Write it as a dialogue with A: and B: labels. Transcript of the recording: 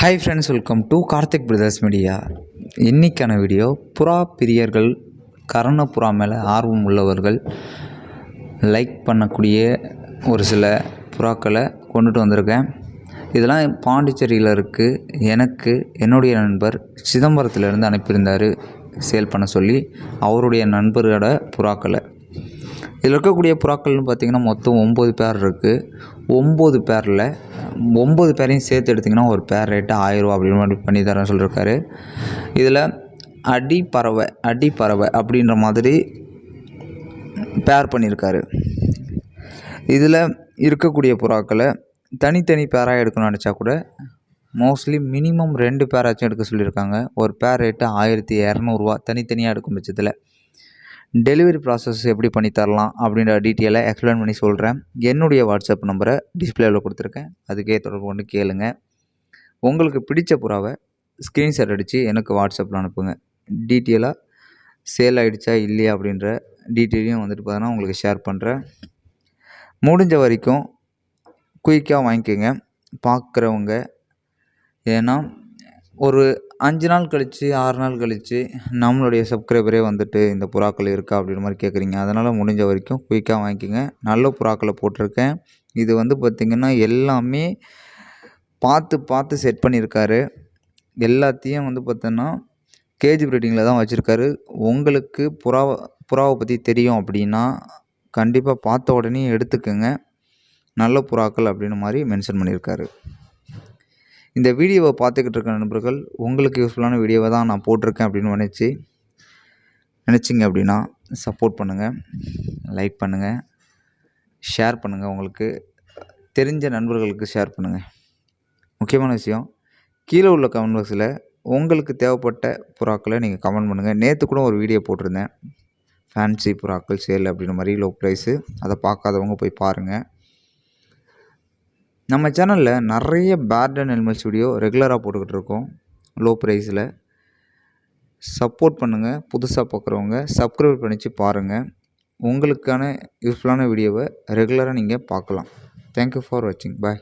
A: Hi friends welcome to Karthik brothers media இன்னைக்கான video புறா பிரியர்கள் கரண புறா மேலே ஆர்வம் உள்ளவர்கள் லைக் பண்ணக்கூடிய ஒரு சில புறாக்களை கொண்டுட்டு வந்திருக்கேன். இதெல்லாம் பாண்டிச்சேரியில் இருக்குது எனக்கு என்னுடைய நண்பர் சிதம்பரத்திலேருந்து அனுப்பியிருந்தார் சேல் பண்ண சொல்லி அவருடைய நண்பரோட புறாக்களை. இதில் இருக்கக்கூடிய புறாக்கள்னு பார்த்திங்கன்னா மொத்தம் ஒம்பது பேர் இருக்குது ஒம்பது பேரில் ஒம்பது பேரையும் சேர்த்து எடுத்திங்கன்னா ஒரு பேர் ரேட்டு ஆயிரரூவா அப்படின்னு மாதிரி பண்ணி சொல்லியிருக்காரு. இதில் அடிப்பறவை அடிப்பறவை அப்படின்ற மாதிரி பேர் பண்ணியிருக்காரு. இதில் இருக்கக்கூடிய புறாக்களை தனித்தனி பேராக எடுக்கணும்னு நினச்சா கூட மோஸ்ட்லி மினிமம் ரெண்டு பேராச்சும் எடுக்க சொல்லியிருக்காங்க. ஒரு பேர் ரேட்டு ஆயிரத்தி இரநூறுவா தனித்தனியாக எடுக்கும் பட்சத்தில். டெலிவரி ப்ராசஸ் எப்படி பண்ணி தரலாம் அப்படின்ற டீட்டெயிலை எக்ஸ்பிளைன் பண்ணி சொல்கிறேன் என்னுடைய வாட்ஸ்அப் நம்பரை டிஸ்பிளேவில் கொடுத்துருக்கேன். அதுக்கே தொடர்பு கொண்டு கேளுங்க. உங்களுக்கு பிடிச்ச புறாவை ஸ்க்ரீன்ஷாட் அடித்து எனக்கு வாட்ஸ்அப்பில் அனுப்புங்க. டீட்டெயிலாக சேல் ஆகிடுச்சா இல்லையா அப்படின்ற டீட்டெயிலையும் வந்துட்டு பார்த்தீங்கன்னா உங்களுக்கு ஷேர் பண்ணுறேன் முடிஞ்ச வரைக்கும் குயிக்காக வாங்கிக்கோங்க. பார்க்குறவங்க ஏன்னா ஒரு அஞ்சு நாள் கழித்து ஆறு நாள் கழித்து நம்மளுடைய சப்ஸ்கிரைபரே வந்துட்டு இந்த புறாக்கள் இருக்கா? அப்படின்ற மாதிரி கேட்குறீங்க அதனால் முடிஞ்ச வரைக்கும் குயிக்காக வாங்கிக்கோங்க. நல்ல புறாக்களை போட்டிருக்கேன். இது வந்து பார்த்திங்கன்னா எல்லாமே பார்த்து பார்த்து செட் பண்ணியிருக்காரு. எல்லாத்தையும் வந்து பார்த்தோன்னா கேஜி ப்ரீடிங்கில் தான் வச்சுருக்காரு. உங்களுக்கு புறாவை புறாவை பற்றி தெரியும் அப்படின்னா கண்டிப்பாக பார்த்த உடனே எடுத்துக்கோங்க. நல்ல புறாக்கள் அப்படின்னு மாதிரி மென்ஷன் பண்ணியிருக்காரு. இந்த வீடியோவை பார்த்துக்கிட்டு இருக்க நண்பர்கள் உங்களுக்கு யூஸ்ஃபுல்லான வீடியோவை தான் நான் போட்டிருக்கேன் அப்படின்னு நினச்சி நினச்சிங்க அப்படின்னா சப்போர்ட் பண்ணுங்கள் லைக் பண்ணுங்கள் ஷேர் பண்ணுங்கள் உங்களுக்கு தெரிஞ்ச நண்பர்களுக்கு ஷேர் பண்ணுங்கள் முக்கியமான விஷயம் கீழே உள்ள கமெண்ட் பாக்ஸில் உங்களுக்கு தேவைப்பட்ட புறாக்களை நீங்கள் கமெண்ட் பண்ணுங்கள் நேற்று கூட ஒரு வீடியோ போட்டிருந்தேன். ஃபேன்சி புறாக்கள் சேல் அப்படின்ற மாதிரி லோ ப்ரைஸு அதை பார்க்காதவங்க போய் பாருங்கள் நம்ம சேனலில் நிறைய பேர்டன் அண்ட் அனிமல்ஸ் வீடியோ ரெகுலராக போட்டுக்கிட்டு இருக்கோம் லோ ப்ரைஸில் சப்போர்ட் பண்ணுங்கள் புதுசாக பார்க்குறவங்க சப்ஸ்கிரைப் பண்ணிச்சு பாருங்கள் உங்களுக்கான யூஸ்ஃபுல்லான வீடியோவை ரெகுலராக நீங்கள் பார்க்கலாம் தேங்க்யூ ஃபார் வாட்சிங் பாய்